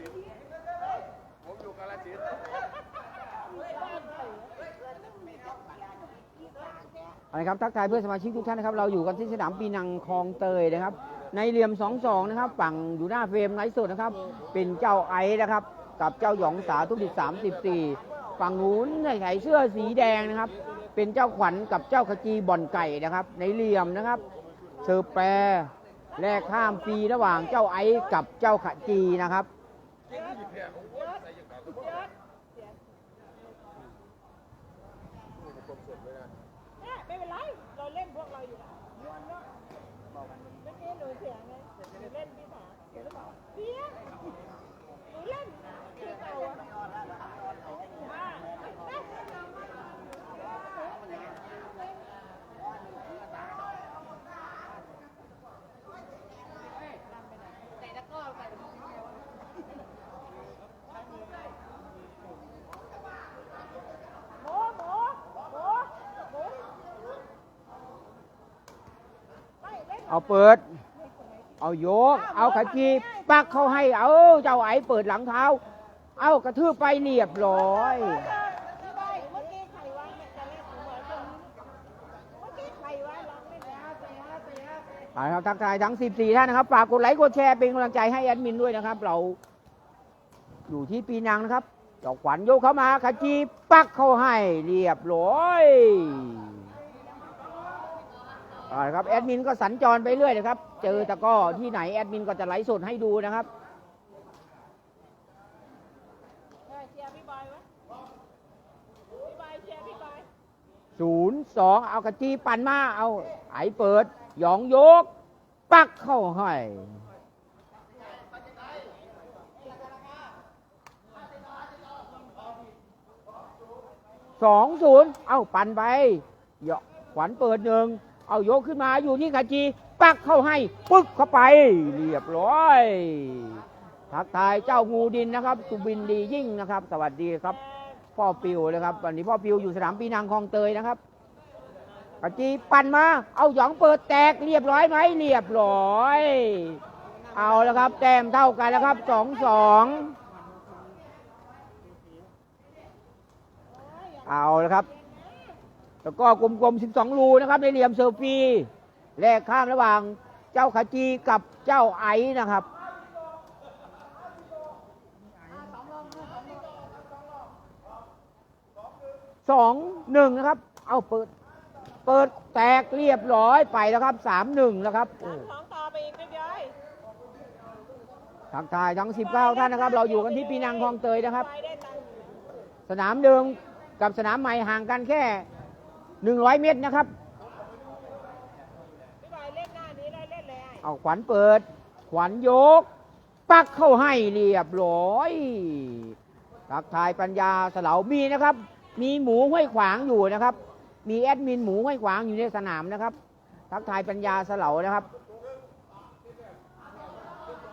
สินธุ์ผมอยู่กาลสินธุ์เอาละครับทักทายเพื่อนสมาชิกทุกท่านนะครับเราอยู่กันที่สนามปีนังคลองเตยนะครับ ในเหลี่ยม 2 2 นะครับ ฝั่งอยู่หน้าเฟรมไลฟ์สดนะครับ เป็นเจ้าไอซ์นะครับ กับเจ้าหยองสาธุดิษ34ฝั่งนู้นใส่เสื้อสีแดงนะครับ เป็นเจ้าขวัญกับเจ้าขจีบ่อนไก่นะครับ ในเหลี่ยมนะครับเชอร์แปรแลกข้ามฟรีระหว่างเจ้าไอซ์กับเจ้าขจีนะครับ เนี่ยไม่เป็นไร เราเล่นพวกเราอยู่แล้วยวนเนาะเมื่อกี้หนูเสียงไงเล่นพี่สาเสียงหรือเปล่าเสียงหนูเล่นคือเอาอะอ่า หมูหมูหมูหมูไม่ เอาเปิด เอาโยก เอาขจีปักเขาให้ เอาเจ้าไอ้เปิดหลังเท้า เอากระทืบไปเรียบร้อยพี่บอยเมื่อกี้ใครวะเนี่ยจะเล่นหมูเหมือนกันเมื่อกี้ใครวะลองเล่นแล้วเสียเสียเอาละครับทักทายทั้ง 14 ท่านนะครับฝากกดไลค์กดแชร์เป็นกำลังใจให้แอดมินด้วยนะครับ เราอยู่ที่ปีนังนะครับเจ้าขวัญโยกเข้ามาขจีปักเข้าให้เรียบร้อย เอาละครับแอดมินก็สัญจรไปเรื่อยนะครับ เจอตะก้อที่ไหนแอดมินก็จะไลฟ์สดให้ดูนะครับ เออเชียร์พี่บอยไว้พี่บอยเชียร์พี่บอยศูนย์สองเอากระจีปั่นมา เอาไอเปิด หยองโยก ปักเข้าให้สองศูนย์เอาปั่นไปหยอกขวัญเปิดหนึ่ง เอาโยกขึ้นมาอยู่ที่กะจีปักเข้าให้ปึ๊กเข้าไป เรียบร้อยทักทายเจ้างูดินนะครับสุบินดียิ่งนะครับ สวัสดีครับ พ่อปิวนะครับ วันนี้พ่อปิวอยู่สนามปีนังคลองเตยนะครับกะจีปั่นมา เอาหยองเปิดแตกเรียบร้อยไหมเรียบร้อย เอาแล้วครับ แต้มเท่ากันแล้วครับสองสองเอาแล้วครับ แล้วก็กลมๆ 12 รูนะครับในเหลี่ยมเซอร์ฟีแลกข้างระหว่างเจ้าขจีกับเจ้าไอนะครับสองหนึ่งนะครับ เอาเปิด เปิดแตกเรียบร้อยไปแล้วครับสามหนึ่งแล้วครับโอ้สองต่อไปอีกพี่บอยทักทายทั้ง 19 ท่านนะครับ เราอยู่กันที่ปีนังคลองเตยนะครับบอยได้ตังค์สนามเดิมกับสนามใหม่ห่างกันแค่ 100เมตรนะครับพี่บอยเล่นหน้านี้ได้เล่นเลยไอ้เอาขวัญเปิด ขวัญโยก ปักเข้าให้เรียบร้อยทักทายปัญญาสลามีนะครับ มีหมูห้วยขวางอยู่นะครับ มีแอดมินหมูห้วยขวางอยู่ในสนามนะครับ ทักทายปัญญาสลานะครับ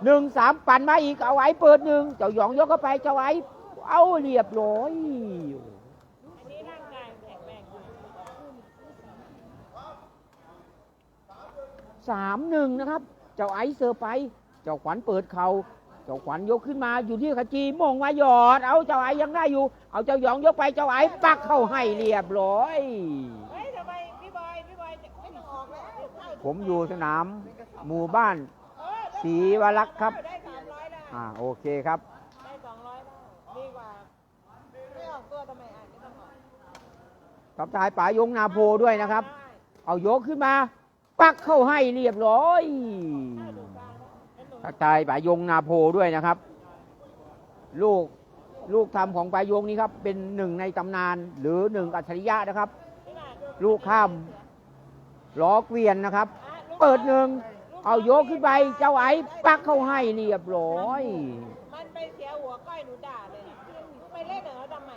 หนึ่งสามปั่นมาอีกเอาไว้เปิดหนึ่งเจ้าหยองยกเข้าไปเจ้าไอ้เอาเรียบร้อย สามหนึ่งนะครับ เจ้าไอซ์เซอร์ไป เจ้าขวัญเปิดเขาเจ้าขวัญยกขึ้นมาอยู่ที่ขจีมองมาหยอด เอาเจ้าไอซ์ยังได้อยู่ เอาเจ้าหยองยกไปเจ้าไอซ์ปักเข้าให้เรียบร้อยผมอยู่สนามหมู่บ้านศรีวรักษ์ครับอ่าโอเคครับ ได้สองร้อยแล้วดีกว่าไม่ออกตัวทำไมอะไม่ต้ทับทายป๋ายงนาโพด้วยนะครับ เอายกขึ้นมา ปักเข้าให้เรียบร้อยทักทายปายงนาโพด้วยนะครับ ลูกลูกทำของปายงนี้ครับ เป็นหนึ่งในตำนาน หรือหนึ่งอัจฉริยะนะครับ ลูกข้ามล้อเกวียนนะครับ เปิดหนึ่งเอาโยกขึ้นไป เจ้าไอ้ปักเข้าให้เรียบร้อย มันไปเสียหัวก้อยหนูด่าเลยนะไปเล่นเหรอทำไม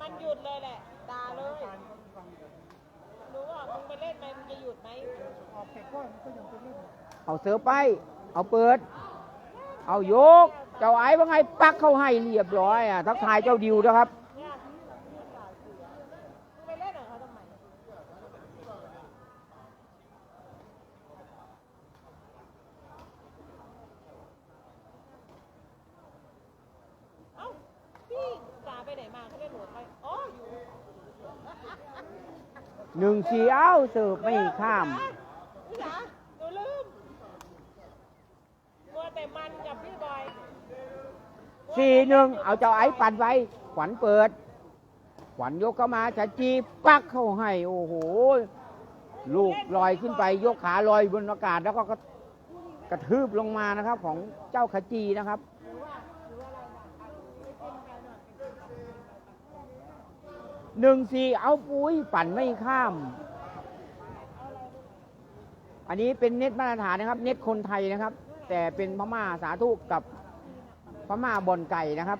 มันหยุดเลยแหละด่าเลยหนูว่ามึงไปเล่ นไหมมึงจะหยุดไหมเอาเสือไป เอาเปิด เอายก เจ้าไอ้ว่าไงปักเข้าให้เรียบร้อยอะทักทายเจ้าดิวนะครับ เนี่ยมึงไปเล่นเหรอเขาทำไม เหนึ่งสี่เอ้าเสิร์ฟไม่ข้ามพี่จ๋าหนูลืมมัวแต่มันกับพี่บอยสี่หนึ่งเอาเจ้าไอ้ปั่นไปขวัญเปิด ขวัญยกเข้ามาจะจีปักเข้าให้ โอ้โห ลูกลอยขึ้นไป ยกขาลอยบนอากาศแล้วก็กระกระทืบลงมานะครับ ของเจ้าขจีนะครับหนึ่งสี่เอาปุ้ยปั่นไม่ข้าม อันนี้เป็นเน็ตมาตรฐานนะครับ เน็ตคนไทยนะครับ แต่เป็นพม่าสาธุกับพม่าบอลไก่นะครับ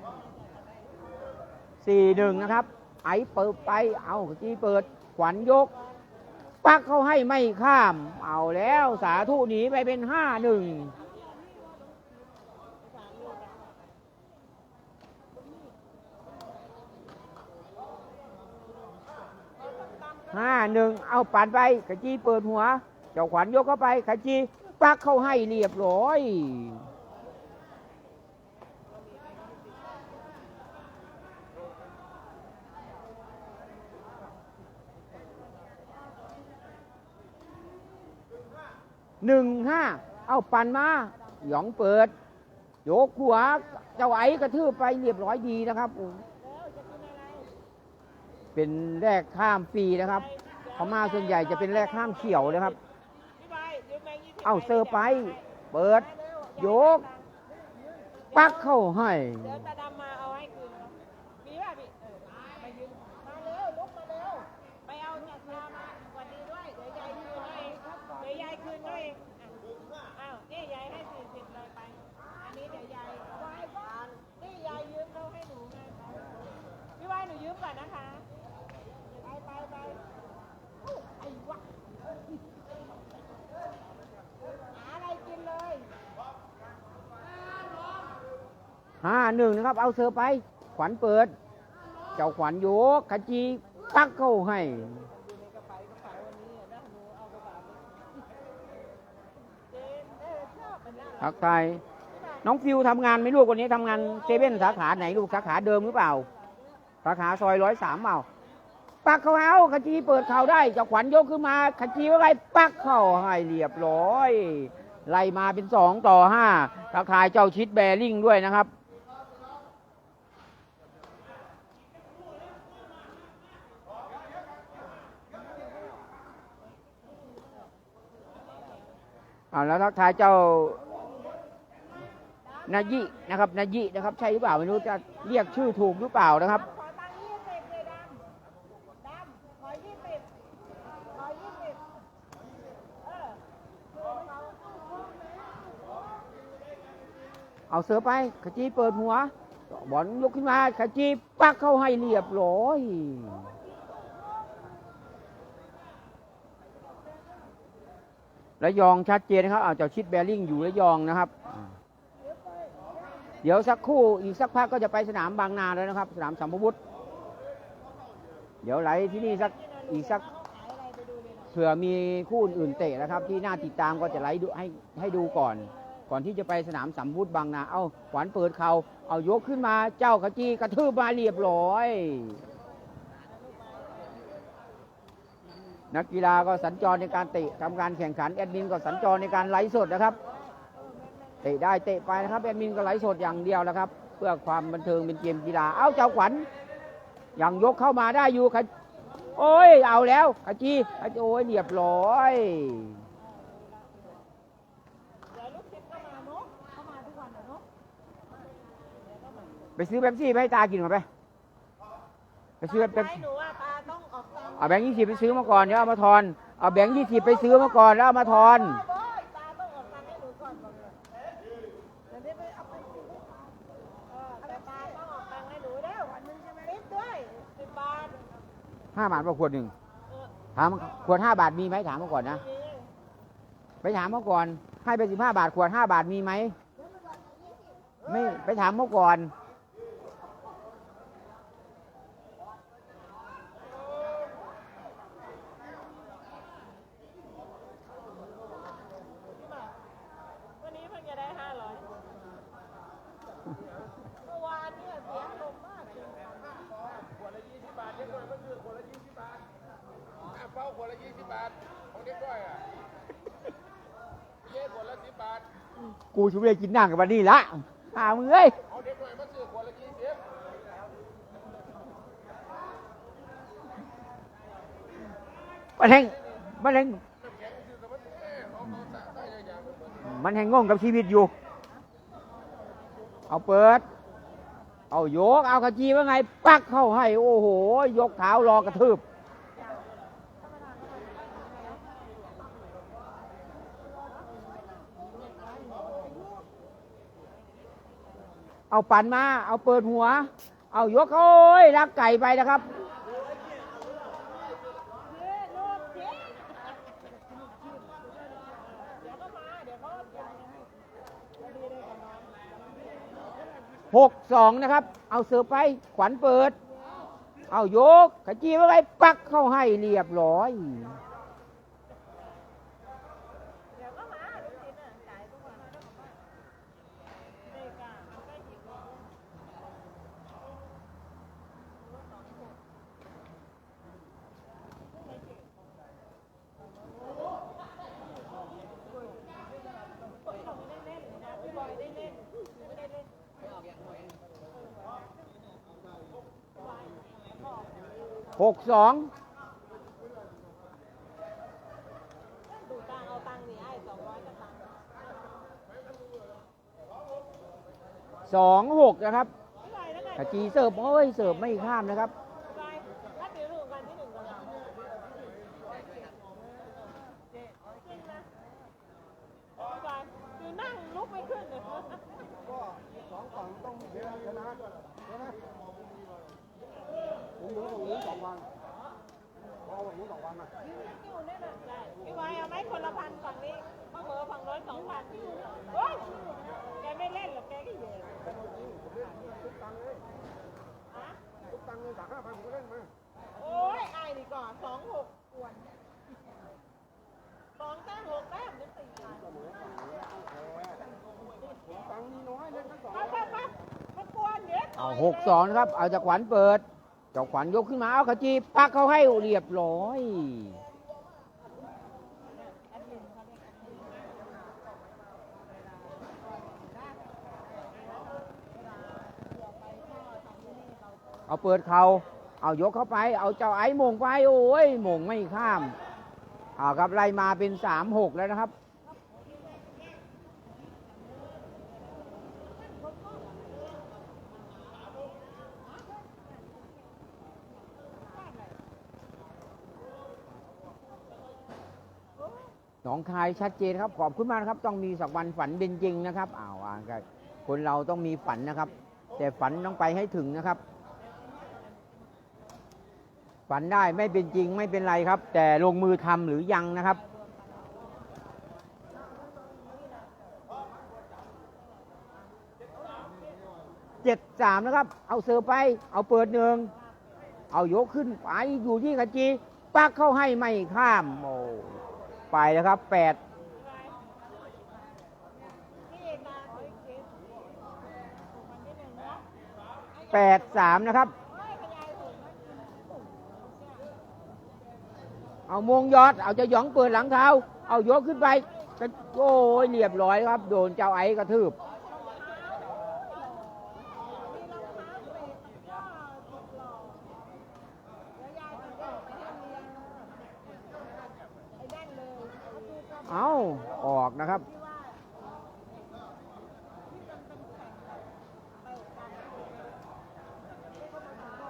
สี่หนึ่งนะครับ ไอเปิดไปเอาจีเปิดขวัญยก ปักเขาให้ไม่ข้าม เอาแล้วสาธุหนีไปเป็นห้าหนึ่งห้าหนึ่งเอาปั่นไปขจีเปิดหัว เจ้าขวัญยกเข้าไปขจีปักเข้าให้เรียบร้อย หนึ่งห้า เอาปั่นมา หยองเปิด โยกหัวเจ้าไอ้กระทืบไปเรียบร้อยดีนะครับ เป็นแรกข้ามฟรีนะครับพม่าส่วนใหญ่จะเป็นแรกข้ามเขียวนะครับ เอาเซอร์ไป เปิด โยก ปักเข้าให้ เดี๋ยวตาดำมาเอาให้คืนครับมีป่ะพี่เออมายืมมาเร็วลุกมาเร็ว ไปเอาจักรยานมาสวัสดีด้วย เดี๋ยวยายคืนให้เองเดี๋ยวยายคืนให้เองอะอ้าว นี่ยายให้สี่สิบเลยไป อันนี้เดี๋ยวยายบายก่อนนี่ยายยืมเขาให้หนูไงพี่วายหนูยืมก่อนนะคะ ไปไปไปอู้ไอ้วะหาอะไรกินเลย ห้าหนึ่งนะครับ เอาเซอร์ไป ขวัญเปิด เจ้าขวัญโยกขจีปักเข้าให้ถักทักทายน้องฟิวทำงานไม่ลูกคนนี้ทำงานเซเว่นสาขาไหนลูกสาขาเดิมหรือเปล่า สาขาซอยร้อยสามเปล่า ปักเขาเอาขจีเปิดเข่าได้เจ้าขวัญยกขึ้นมาขจีว่าไงปักเข้าให้เรียบร้อย ไล่มาเป็นสองต่อห้าทักทายเจ้าชิดแบริ่งด้วยนะครับ เอาแล้วทักทายเจ้านายินะครับนายินะครับ ใช่หรือเปล่าไม่รู้จะเรียกชื่อถูกหรือเปล่านะครับ ขอตังค์ยี่สิบเลยดำดำขอยี่สิบขอยี่สิบเออคือเขาเอาเสือไปขจีเปิดหัว บอลยกขึ้นมาขจีปักเข้าให้เรียบร้อย ระยองชัดเจนนะครับเอาเจ้าชิดแบริ่งอยู่ระยองนะครับ เดี๋ยวสักครู่อีกสักพักก็จะไปสนามบางนาแล้วนะครับ สนามสัมภวุฒิเดี๋ยวไหลที่นี่สักอีกสักเผื่อมีคู่อื่นเตะนะครับ ที่น่าติดตามก็จะไลฟ์ดูให้ให้ดูก่อน ก่อนที่จะไปสนามสัมพุทธบางนา เอาขวานเปิดเขาเอายกขึ้นมาเจ้าขจีกระทืบมาเรียบร้อย นักกีฬาก็สัญจรในการเตะทำการแข่งขันแอดมินก็สัญจรในการไลฟ์สดนะครับเตะได้เตะไปนะครับแอดมินก็ไลฟ์สดอย่างเดียวนะครับ เพื่อความบันเทิงเป็นเกมกีฬาเอาเจ้าขวัญยังยกเข้ามาได้อยู่ขโอ้ยเอาแล้วขจีขจีโอ้ยเรียบร้อยเลยไปซื้อแป๊บซี่ไปให้ตากินก่อนไป ไปซื้อแป๊บใช้หนูว่าตา เอาแบงค์ยี่สิบไปซื้อมาก่อนเดี๋ยวเอามาทอน เอาแบงค์ยี่สิบไปซื้อมาก่อนแล้วเอามาทอนโอ้ยตาต้องออกตังค์ให้หนูก่อนบอกเลยเดี๋ยวนี้ไปเอาไปสิเออแต่ตาต้องออกตังค์ให้หนูแล้ววันนึงใช่ไหมนิดด้วยสิบบาทห้าบาทป่ะขวดหนึ่งเออถามขวดห้าบาทมีไหมถามมาก่อนนะมีไปถามมาก่อน ให้ไปสิบห้าบาทขวดห้าบาทมีไหม ไม่ไปถามมาก่อนวันนี้เพิ่งจะได้ห้าร้อยเมื่อวานเนี่ยเสียงลมมากเลย ขวดละยี่สิบบาทเดี๋ยวก่อนก็คือขวดละยี่สิบบาท เป้าขวดละ ยี่สิบบาทของเด็กด้วยอะเย้ขวดละสิบบาทกูชุบเลยกินนั่งกับวันนี้ละหามึงเอ้ยเอาเด็กด้วยมาซื้อขวดละยี่สิบมันแหงมันแหงน้ำแข็งซื้อกับมันเอ้เอาเอาสะใส่อย่างๆมันมันแหงงงกับชีวิตอยู่ เอาเปิด เอาโยก เอาขจีว่าไง ปักเข้าให้ โอ้โห ยกเท้ารอกระทืบ เอาปั่นมา เอาเปิดหัว เอายกเขาโอ้ยรักไก่ไปนะครับ หกสองนะครับ เอาเสือร์ฟไป ขวัญเปิด เอายกขจีว่าไงปักเข้าให้เรียบร้อย เดี๋ยวก็มาลูกศิษย์น่ะจ่ายทุกวันเด็กอะมันใกล้ถึงแล้ว หกสองดูตังเอาตังค์นี่ไอ้สองร้อยกับตังค์สองหกนะครับไม่ไรแล้วไงขจีเสิร์ฟโอ้ยเสิร์ฟไม่ข้ามนะครับ ไม่ไรถ้าเดี๋ยวดูกันที่หนึ่งกันเราจริงนะไม่ไรคือนั่งลุกไม่ขึ้นเลย ก็สองฝั่งต้องชนะชนะใช่ไหมผมอยู่ตรงนี้สองวันพอวันนี้สองวันอะ อยู่เนี่ยนะได้พี่วายเอาไหมคนละพันฝั่งนี้มาเหอฝั่งร้อยสองพันโอ้ยแกไม่เล่นหรอกแกก็เย่ ทุกตังค์เลย ฮะ ทุกตังค์เลยจากห้าพันผมก็เล่นมา โอ้ยไอ้นี่ก่อนสองหกกวนสองแต้มหกแต้มเป็นสี่พัน ผมตังค์มีน้อยเล่นทั้งสอง ปั๊บปั๊บปั๊บมากวนเดี๋ยว เอาหก สองนะครับ เอาจากขวัญเปิดเจ้าขวัญยกขึ้นมา เอาขจีปักเขาให้เรียบร้อย เอาเปิดเขา เอายกเข้าไป เอาเจ้าไอ้มงไป โอ้ยมงไม่ข้าม เอาครับไล่มาเป็นสามหกแล้วนะครับ องคายชัดเจนครับขอบคุณมากครับ ต้องมีสักวันฝันเป็นจริงนะครับอ้าวคนเราต้องมีฝันนะครับ แต่ฝันต้องไปให้ถึงนะครับ ฝันได้ไม่เป็นจริงไม่เป็นไรครับ แต่ลงมือทำหรือยังนะครับเจ็ดสามนะครับ เอาเสือร์ไป เอาเปิดหนึ่งเอายกขึ้นไปอยู่ที่ขจีปักเข้าให้ไม่ข้ามโอ้ ไปแล้วครับแปดแปดสามนะครับ เอามงยอด เอาจะหยองเปิดหลังเท้า เอายกขึ้นไปก็โอ้ยเรียบร้อยครับ โดนเจ้าไอ้กระทืบ มีรองเท้าเบรกก็สุดหล่อแล้วยายก็เดินไปให้เรียนไอ้แดนเลยเขาพูดก็ เอาออกนะครับที่ว่าเปิดกันที่เขามาถึงก็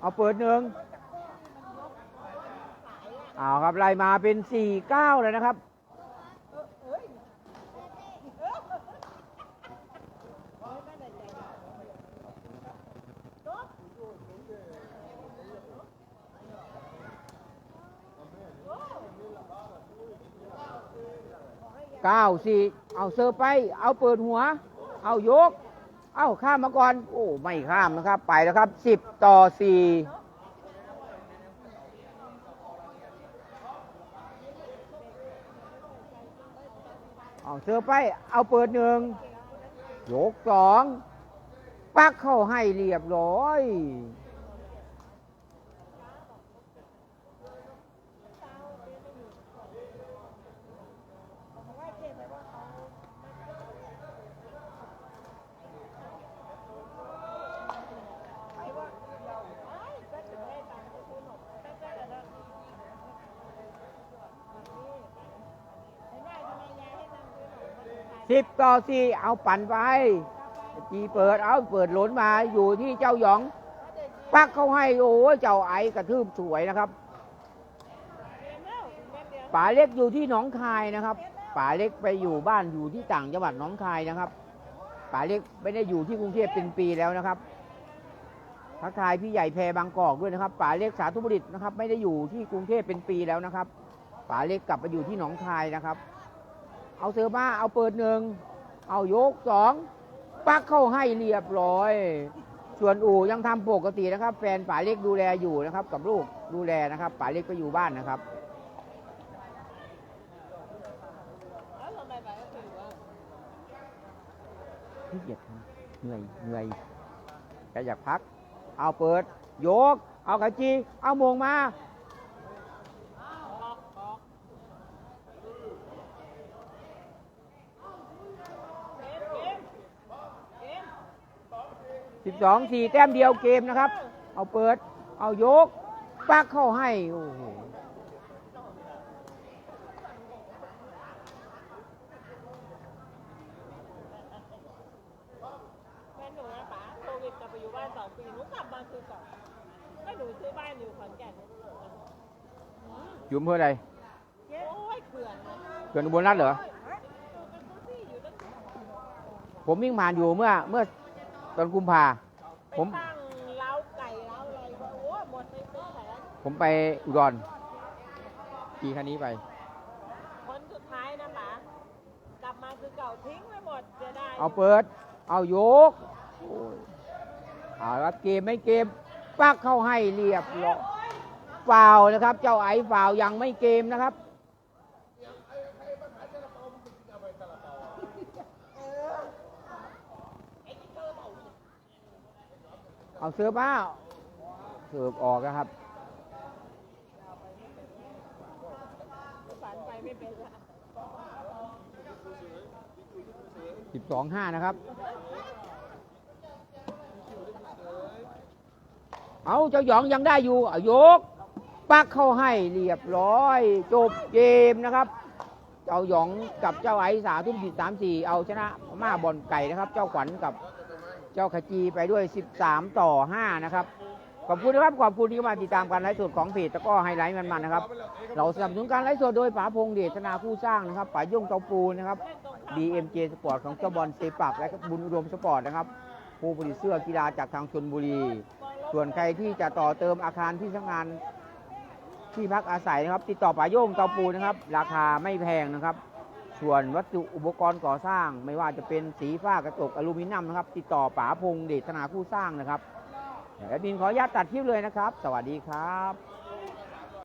เอาเปิดหนึ่งเอาครับไล่มาเป็นสี่เก้าเลยนะครับ เอ้ยเอ้ยไม่ได้ใจจบ เก้าสี่เอาเซอร์ไป เอาเปิดหัว เอายก เอาข้ามมาก่อน โอ้ ไม่ข้ามนะครับ ไปแล้วครับสิบต่อสี่เอาเซอร์ไป เอาเปิดหนึ่งยกสองปักเข้าให้เรียบร้อย สิบต่อสี่เอาปั่นไปจีเปิดเอาเปิดหล้นมาอยู่ที่เจ้าหยอง ปักเขาให้ โอ้เจ้าไอกระทืบสวยนะครับป๋าเล็กอยู่ที่หนองคายนะครับป๋าเล็กไปอยู่บ้านอยู่ที่ต่างจังหวัดหนองคายนะครับป๋าเล็กไม่ได้อยู่ที่กรุงเทพเป็นปีแล้วนะครับทักทายพี่ใหญ่แพรบางกอกด้วยนะครับป๋าเล็กสาธุบุตรนะครับ ไม่ได้อยู่ที่กรุงเทพเป็นปีแล้วนะครับป๋าเล็กกลับไปอยู่ที่หนองคายนะครับ เอาเสือมาเอาเปิดหนึ่ง เอายกสองปักเข้าให้เรียบร้อย ส่วนอู่ยังทำปกตินะครับ แฟนป๋าเล็กดูแลอยู่นะครับ กับลูกดูแลนะครับป๋าเล็กไปอยู่บ้านนะครับเกียจทำเหนื่อยเหนื่อยแกอยากพัก เอาเปิดโยก เอากะจี เอามงมา ออกออกเกมเกมเกม 12 4 แต้มเดียวเกมนะครับ เอาเปิด เอาโยก ปักเข้าให้ โอ้โหแม่หนูนะป๋าโควิดกลับไปอยู่บ้านสองปีหนูกลับมาคือก่อนแม่หนูซื้อบ้านอยู่ขอนแก่นอยู่อำเพื่ออะไรโอ้ยเขื่อนนะเกินอุบลรัฐเหรอเป็นพื้นที่อยู่ตั้งผมวิ่งผ่านอยู่เมื่อเมื่อ ตอนกุมภาไปผมตั้งเล้าไก่เล้าอะไรก็โอ้หมดไปเป็นแสนผมไปอุดรขี่คันนี้ไป คนสุดท้ายนะป๋ากลับมาคือเก่าทิ้งไปหมดเสียดายเอาเปิด เอาโยกโอ้ยเอาละเกมไม่เกม ปักเข้าให้เรียบร้อยฟาวล์นะครับ เจ้าไอ้ฟาวล์ยังไม่เกมนะครับ เอาเสิร์ฟมาเสิร์ฟออกนะครับ ฝันไปไม่เป็นละ12 5นะครับ เอาเจ้าหยองยังได้อยู่เอายก ปักเข้าให้เรียบร้อย จบเกมนะครับ เจ้าหยองกับเจ้าไอ้สาทุ่มสิบสามสี่เอาชนะม่าบอลไก่นะครับ เจ้าขวัญกับ เจ้าขจีไปด้วย 13 ต่อ 5 นะครับ ขอบคุณนะครับ ขอบคุณที่มาติดตามการไลฟ์สดของเพจตะก้อไฮไลท์มันๆนะครับ เราสนับสนุนการไลฟ์สดโดยป๋าพงษ์เดชนาผู้สร้างนะครับป๋ายุ่งเตาปูนะครับ BMJ Sport ของเจ้าบอลเซปักและก็บุญอุดมสปอร์ตนะครับผู้ผลิตเสื้อกีฬาจากทางชนบุรี ส่วนใครที่จะต่อเติมอาคารที่ทำงานที่พักอาศัยนะครับ ติดต่อป๋าโย่งเตาปูนะครับ ราคาไม่แพงนะครับ ส่วนวัสดุอุปกรณ์ก่อสร้าง ไม่ว่าจะเป็นสีฝ้ากระจกอลูมิเนียมนะครับ ติดต่อป๋าพงษ์เดชนาผู้สร้างนะครับแอดมินขออนุญาตตัดคลิปเลยนะครับ สวัสดีครับ